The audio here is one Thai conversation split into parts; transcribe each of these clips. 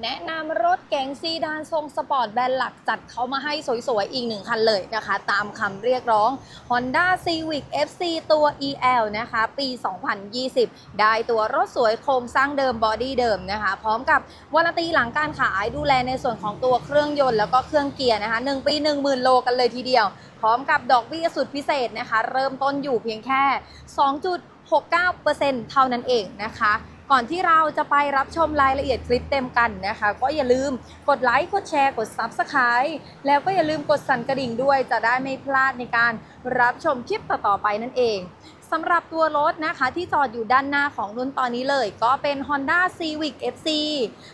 แนะนำรถเก๋งซีดานทรงสปอร์ตแบรนด์หลักจัดเขามาให้สวยๆ อีกหนึ่งคันเลยนะคะ ตามคำเรียกร้อง Honda Civic FC ตัว EL นะคะ ปี 2020 ได้ตัวรถสวยโครงสร้างเดิมบอดี้เดิมนะคะ พร้อมกับวารันตีหลังการขายดูแลในส่วนของตัวเครื่องยนต์แล้วก็เครื่องเกียร์นะคะ 1 ปี 10,000 โลกันเลยทีเดียว พร้อมกับดอกเบี้ยสุดพิเศษนะคะ เริ่มต้นอยู่เพียงแค่ 2.69%เท่านั้นเองนะคะ ก่อนที่เราจะไปรับชมรายละเอียดคลิปเต็มกันนะคะ ก็อย่าลืมกดไลค์กดแชร์กด Subscribe แล้วก็อย่าลืมกดสั่นกระดิ่งด้วยจะได้ไม่พลาดในการรับชมคลิปต่อๆไปนั่นเองสำหรับตัวรถนะคะที่จอดอยู่ด้านหน้าของรุ่นตอนนี้เลย ก็เป็น Honda Civic FC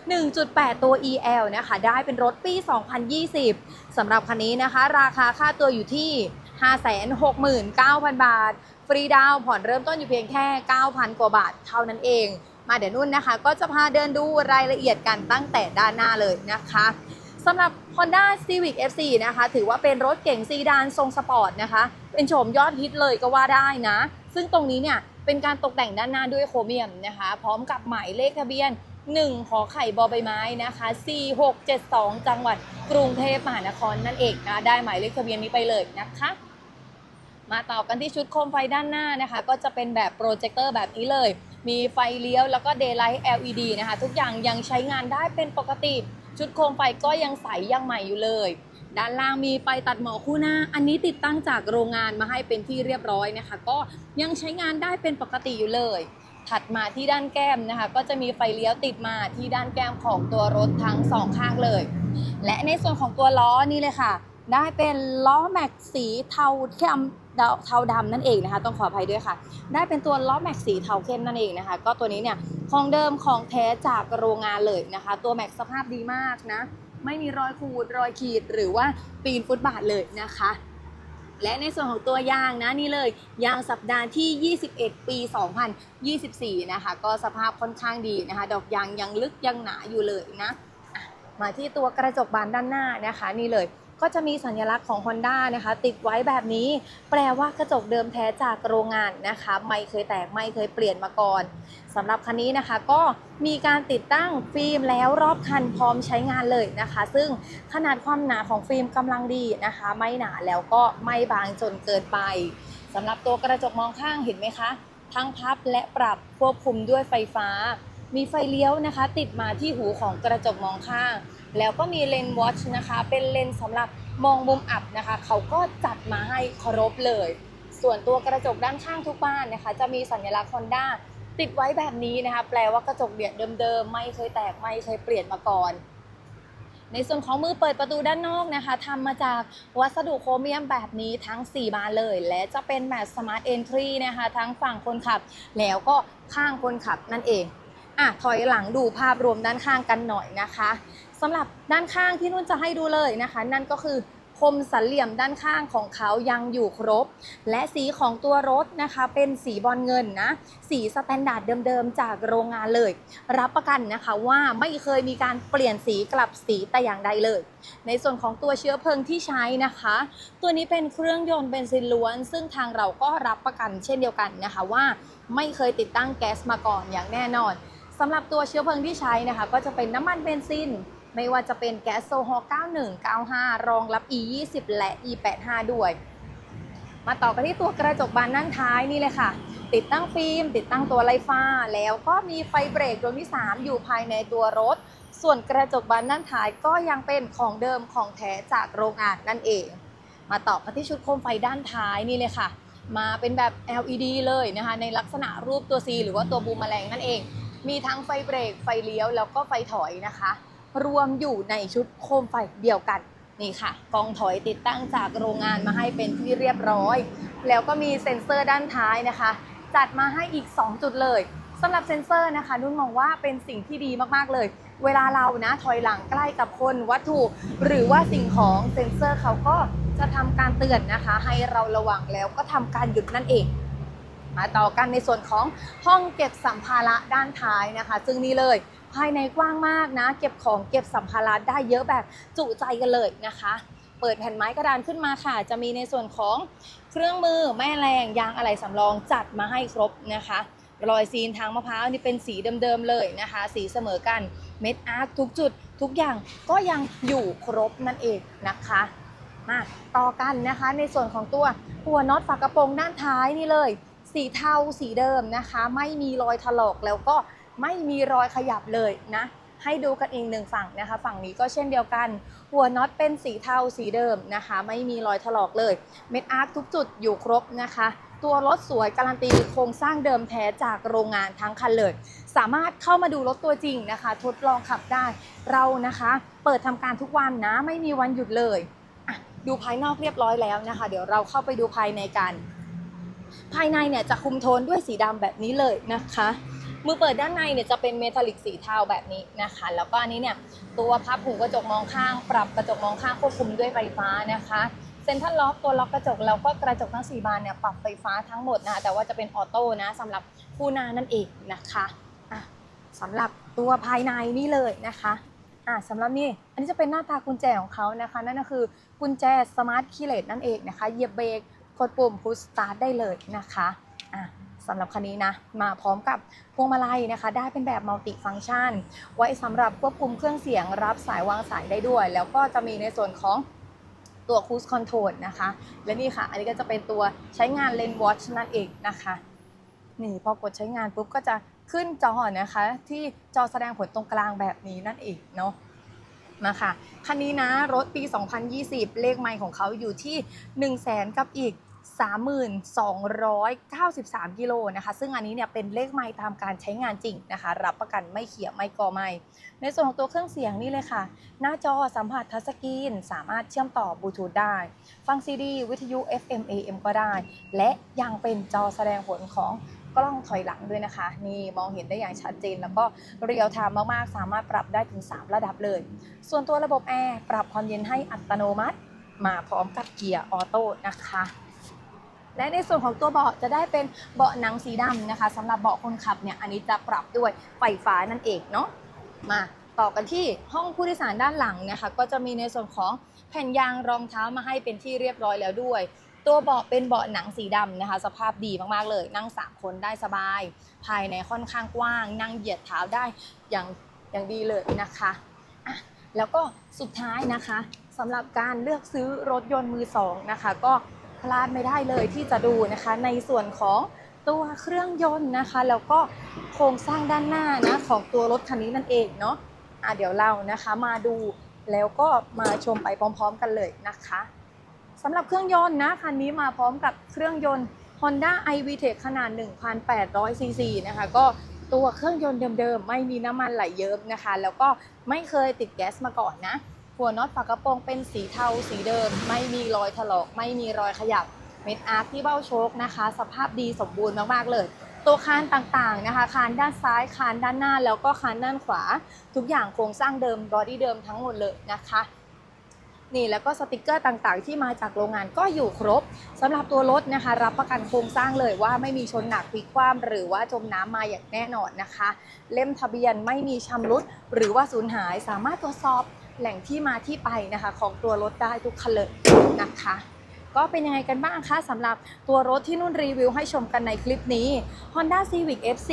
1.8 ตัว EL นะคะ ได้เป็นรถปี 2020สำหรับคันนี้นะคะ ราคาค่าตัวอยู่ที่ 569,000 บาท ฟรีดาวน์ผ่อนเริ่มต้นอยู่เพียงแค่ 9,000 กว่าบาทเท่านั้นเอง มาเดี๋ยวนุ่นนะคะ ก็จะพาเดินดูรายละเอียดกันตั้งแต่ด้านหน้าเลยนะคะสำหรับ Honda Civic FC นะคะ ถือว่าเป็นรถเก๋งซีดานทรงสปอร์ตนะคะ เป็นโฉมยอดฮิตเลยก็ว่าได้นะ ซึ่งตรงนี้เนี่ยเป็นการตกแต่งด้านหน้าด้วยโครเมียมนะคะ พร้อมกับหมายเลขทะเบียน1ขอไข่บอใบไม้นะคะ 4672 จังหวัดกรุงเทพมหานครนั่นเองนะ ได้หมายเลขทะเบียนนี้ไปเลยนะคะ มาต่อกันที่ชุดโคมไฟด้านหน้านะคะ ก็จะเป็นแบบโปรเจคเตอร์แบบนี้เลยมีไฟเลี้ยวแล้วก็ Daylight LED นะคะ ทุกอย่างยังใช้งานได้เป็นปกติ ชุดโคมไฟก็ยังใสยังใหม่อยู่เลย ด้านล่างมีไฟตัดหมอกคู่หน้า อันนี้ติดตั้งจากโรงงานมาให้เป็นที่เรียบร้อยนะคะ ก็ยังใช้งานได้เป็นปกติอยู่เลย ถัดมาที่ด้านแก้มนะคะ ก็จะมีไฟเลี้ยวติดมาที่ด้านแก้มของตัวรถทั้งสองข้างเลย และในส่วนของตัวล้อนี่เลยค่ะ ได้เป็นล้อแม็กสีเทาเข้ม เทาดำนั่นเองนะคะ ต้องขออภัยด้วยค่ะ ได้เป็นตัวล้อแม็กสีเทาเข้มนั่นเองนะคะ ก็ตัวนี้เนี่ยของเดิมของแท้จากโรงงานเลยนะคะ ตัวแม็กสภาพดีมากนะ ไม่มีรอยขูดรอยขีดหรือว่าปีนฟุตบาทเลยนะคะและในส่วนของตัวยางนะนี่เลยยางสัปดาห์ที่ 21 ปี 2024 นะคะ ก็สภาพค่อนข้างดีนะคะ ดอกยางยังลึกยังหนาอยู่เลยนะ มาที่ตัวกระจกบานด้านหน้านะคะ นี่เลย ก็จะมีสัญลักษณ์ของ Honda นะคะ ติดไว้แบบนี้ แปลว่ากระจกเดิมแท้จากโรงงานนะคะ ไม่เคยแตกไม่เคยเปลี่ยนมาก่อนสำหรับคันนี้นะคะก็มีการติดตั้งฟิล์มแล้วรอบคันพร้อมใช้งานเลยนะคะ ซึ่งขนาดความหนาของฟิล์มกำลังดีนะคะ ไม่หนาแล้วก็ไม่บางจนเกินไปสำหรับตัวกระจกมองข้างเห็นไหมคะ ทั้งพับและปรับควบคุมด้วยไฟฟ้า มีไฟเลี้ยวนะคะ ติดมาที่หูของกระจกมองข้าง แล้วก็มีเลนส์วอชนะคะ เป็นเลนส์สำหรับมองมุมอับนะคะ เขาก็จัดมาให้ครบเลย ส่วนตัวกระจกด้านข้างทุกบ้านนะคะ จะมีสัญลักษณ์ Honda ติดไว้แบบนี้นะคะ แปลว่ากระจกเบียดเดิมๆ ไม่เคยแตกไม่เคยเปลี่ยนมาก่อน ในส่วนของมือเปิดประตูด้านนอกนะคะทำมาจากวัสดุโครเมียมแบบนี้ทั้ง 4 บานเลย และจะเป็นแบบ Smart Entry นะคะ ทั้งฝั่งคนขับ แล้วก็ข้างคนขับนั่นเอง อะถอยหลังดูภาพรวมด้านข้างกันหน่อยนะคะสำหรับด้านข้างที่นุ่นจะให้ดูเลยนะคะ นั่นก็คือคมสันเหลี่ยมด้านข้างของเขายังอยู่ครบ และสีของตัวรถนะคะ เป็นสีบอลเงินนะ สีสแตนดาร์ดเดิมๆจากโรงงานเลย รับประกันนะคะว่าไม่เคยมีการเปลี่ยนสีกลับสีแต่อย่างใดเลย ในส่วนของตัวเชื้อเพลิงที่ใช้นะคะ ตัวนี้เป็นเครื่องยนต์เบนซินล้วน ซึ่งทางเราก็รับประกันเช่นเดียวกันนะคะว่าไม่เคยติดตั้งแก๊สมาก่อนอย่างแน่นอน สำหรับตัวเชื้อเพลิงที่ใช้นะคะ ก็จะเป็นน้ำมันเบนซิน ไม่ว่าจะเป็นแก๊สโซฮอล์91 95 รองรับ E20 และ E85 ด้วย มาต่อกันที่ตัวกระจกบานด้านท้ายนี่เลยค่ะ ติดตั้งฟิล์ม ติดตั้งตัวไลฟ้า แล้วก็มีไฟเบรกดวงที่ 3 อยู่ภายในตัวรถ ส่วนกระจกบานด้านท้ายก็ยังเป็นของเดิมของแท้จากโรงงานนั่นเอง มาต่อกันที่ชุดโคมไฟด้านท้ายนี่เลยค่ะ มาเป็นแบบ LED เลยนะคะ ในลักษณะรูปตัว C หรือว่าตัวบูมแมลงนั่นเอง มีทั้งไฟเบรกไฟเลี้ยวแล้วก็ไฟถอยนะคะ รวมอยู่ในชุดโคมไฟเดียวกันนี่ค่ะกองถอยติดตั้งจากโรงงานมาให้เป็นที่เรียบร้อย แล้วก็มีเซ็นเซอร์ด้านท้ายนะคะ จัดมาให้อีก 2 จุดเลยสำหรับเซ็นเซอร์นะคะ นุ่นมองว่าเป็นสิ่งที่ดีมากๆเลย เวลาเรานะถอยหลังใกล้กับคนวัตถุ หรือว่าสิ่งของเซ็นเซอร์เขาก็จะทำการเตือนนะคะ ให้เราระวังแล้วก็ทำการหยุดนั่นเอง มาต่อกันในส่วนของห้องเก็บสัมภาระด้านท้ายนะคะ ซึ่งนี่เลยภายในกว้างมากนะ เก็บของเก็บสัมภาระได้เยอะแบบจุใจกันเลยนะคะ เปิดแผ่นไม้กระดานขึ้นมาค่ะ จะมีในส่วนของเครื่องมือแม่แรงยางอะไหล่สำรองจัดมาให้ครบนะคะรอยซีนทางมะพร้าวนี่เป็นสีเดิมๆเลยนะคะ สีเสมอกันเม็ดอาร์ทุกจุด ทุกอย่างก็ยังอยู่ครบนั่นเองนะคะมาต่อกันนะคะในส่วนของตัวหัวน็อตฝากระโปรงด้านท้ายนี่เลย สีเทาสีเดิมนะคะ ไม่มีรอยถลอกแล้วก็ไม่มีรอยขยับเลยนะ ให้ดูกันอีกหนึ่งฝั่งนะคะ ฝั่งนี้ก็เช่นเดียวกัน หัวน็อตเป็นสีเทาสีเดิมนะคะ ไม่มีรอยถลอกเลย เม็ดอาร์คทุกจุดอยู่ครบนะคะ ตัวรถสวยการันตีโครงสร้างเดิมแท้จากโรงงานทั้งคันเลย สามารถเข้ามาดูรถตัวจริงนะคะ ทดลองขับได้ เรานะคะ เปิดทำการทุกวันนะ ไม่มีวันหยุดเลยดูภายนอกเรียบร้อยแล้วนะคะ เดี๋ยวเราเข้าไปดูภายในกัน ภายในเนี่ยจะคุมโทนด้วยสีดำแบบนี้เลยนะคะ มือเปิดด้านในเนี่ยจะเป็นเมทัลลิกสีเทาแบบนี้นะคะ แล้วก็อันนี้เนี่ยตัวพับหูกระจกมองข้าง ปรับกระจกมองข้างควบคุมด้วยไฟฟ้านะคะเซ็นทรัลล็อกตัวล็อกกระจกแล้วก็กระจกทั้ง 4 บานเนี่ยปรับไฟฟ้าทั้งหมดนะคะแต่ว่าจะเป็นออโต้นะสำหรับคู่นานั่นเองนะคะะสำหรับตัวภายในนี่เลยนะคะะสำหรับนี่อันนี้จะเป็นหน้าตากุญแจของเขานะคะ นั่นก็คือกุญแจสมาร์ทคีย์เลตนั่นเองนะคะเหยียบเบรก กดปุ่มพุชสตาร์ทได้เลยนะคะอะสำหรับคันนี้นะ มาพร้อมกับพวงมาลัยนะคะ ได้เป็นแบบมัลติฟัง c t ชัน ไว้สำหรับควบคุมเครื่องเสียงรับสายวางสายได้ด้วย แล้วก็จะมีในส่วนของตัวคูสคอนโทรลนะคะ และนี่ค่ะ อันนี้ก็จะเป็นตัวใช้งานเลนวอชนั่นเองนะคะ นี่พอกดใช้งานปุ๊บก็จะขึ้นจอนะคะ ที่จอแสดงผลตรงกลางแบบนี้นั่นเองเนาะมาค่ะ คันนี้นะ รถปี 2020 เลขไมล์ของเขาอยู่ที่ 1 0 0 0 0แสนกับอีก 3,293 กิโลนะคะ ซึ่งอันนี้เนี่ยเป็นเลขไมล์ตามการใช้งานจริงนะคะ รับประกันไม่เขียไม่ก่อไม่ในส่วนของตัวเครื่องเสียงนี่เลยค่ะ หน้าจอสัมผัสทัชสกรีน สามารถเชื่อมต่อบลูทูธได้ ฟังซีดี วิทยุ FM AM ก็ได้ และยังเป็นจอแสดงผลของกล้องถอยหลังด้วยนะคะ นี่มองเห็นได้อย่างชัดเจน แล้วก็เรียลไทม์มากๆ สามารถปรับได้ถึง 3 ระดับเลย ส่วนตัวระบบแอร์ปรับความเย็นให้อัตโนมัติ มาพร้อมกับเกียร์ออโต้นะคะ และในส่วนของตัวเบาะจะได้เป็นเบาะหนังสีดำนะคะสำหรับเบาะคนขับเนี่ยอันนี้จะปรับด้วยไฟฟ้านั่นเองเนาะมาต่อกันที่ห้องผู้โดยสารด้านหลังนะคะ ก็จะมีในส่วนของแผ่นยางรองเท้ามาให้เป็นที่เรียบร้อยแล้วด้วย ตัวเบาะเป็นเบาะหนังสีดำนะคะ สภาพดีมากๆเลย นั่งสามคนได้สบาย ภายในค่อนข้างกว้าง นั่งเหยียดเท้าได้อย่างอย่างดีเลยนะคะะแล้วก็สุดท้ายนะคะสำหรับการเลือกซื้อรถยนต์มือสองนะคะ ก็ พลาดไม่ได้เลยที่จะดูนะคะ ในส่วนของตัวเครื่องยนต์นะคะ แล้วก็โครงสร้างด้านหน้านะของตัวรถคันนี้นั่นเองเนาะอะเดี๋ยวเรานะคะมาดูแล้วก็มาชมไปพร้อมๆกันเลยนะคะสำหรับเครื่องยนต์นะคันนี้มาพร้อมกับเครื่องยนต์ Honda iVTEC ขนาด 1,800 ซีซีนะคะ ก็ตัวเครื่องยนต์เดิมๆ ไม่มีน้ำมันไหลเยิ้มนะคะ แล้วก็ไม่เคยติดแก๊สมาก่อนนะ หัวน็อตฝากระโปรงเป็นสีเทาสีเดิม ไม่มีรอยถลอก ไม่มีรอยขยับ เม็ดอาร์คที่เบ้าโชคนะคะ สภาพดีสมบูรณ์มากๆเลย ตัวคานต่างๆนะคะ คานด้านซ้าย คานด้านหน้า แล้วก็คานด้านขวา ทุกอย่างโครงสร้างเดิมบอดี้เดิมทั้งหมดเลยนะคะนี่แล้วก็สติกเกอร์ต่างๆ ที่มาจากโรงงานก็อยู่ครบสำหรับตัวรถนะคะ รับประกันโครงสร้างเลยว่าไม่มีชนหนักพลิกคว่ำหรือว่าจมน้ำมาอย่างแน่นอนนะคะ เล่มทะเบียนไม่มีชำรุดหรือว่าสูญหายสามารถตรวจสอบ แหล่งที่มาที่ไปนะคะของตัวรถได้ทุกคันเลยนะคะ ก็เป็นยังไงกันบ้างคะสำหรับตัวรถที่นุ่นรีวิวให้ชมกันในคลิปนี้ Honda Civic FC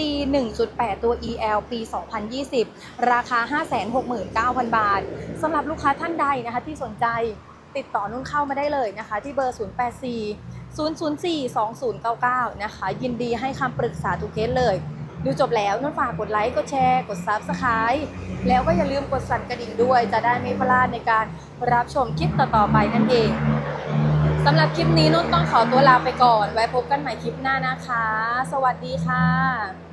1.8 ตัว EL ปี 2020 ราคา 569,000 บาทสำหรับลูกค้าท่านใดนะคะที่สนใจติดต่อนุ่นเข้ามาได้เลยนะคะ ที่เบอร์ 084 004 2099 นะคะ ยินดีให้คำปรึกษาทุกเคสเลย ดูจบแล้วนุ่นฝากกดไลค์ กดแชร์ กด Subscribe แล้วก็อย่าลืมกดสั่นกระดิ่งด้วย จะได้ไม่พลาดในการรับชมคลิปต่อๆไปนั่นเองสำหรับคลิปนี้นุ่นต้องขอตัวลาไปก่อน ไว้พบกันใหม่คลิปหน้านะคะ สวัสดีค่ะ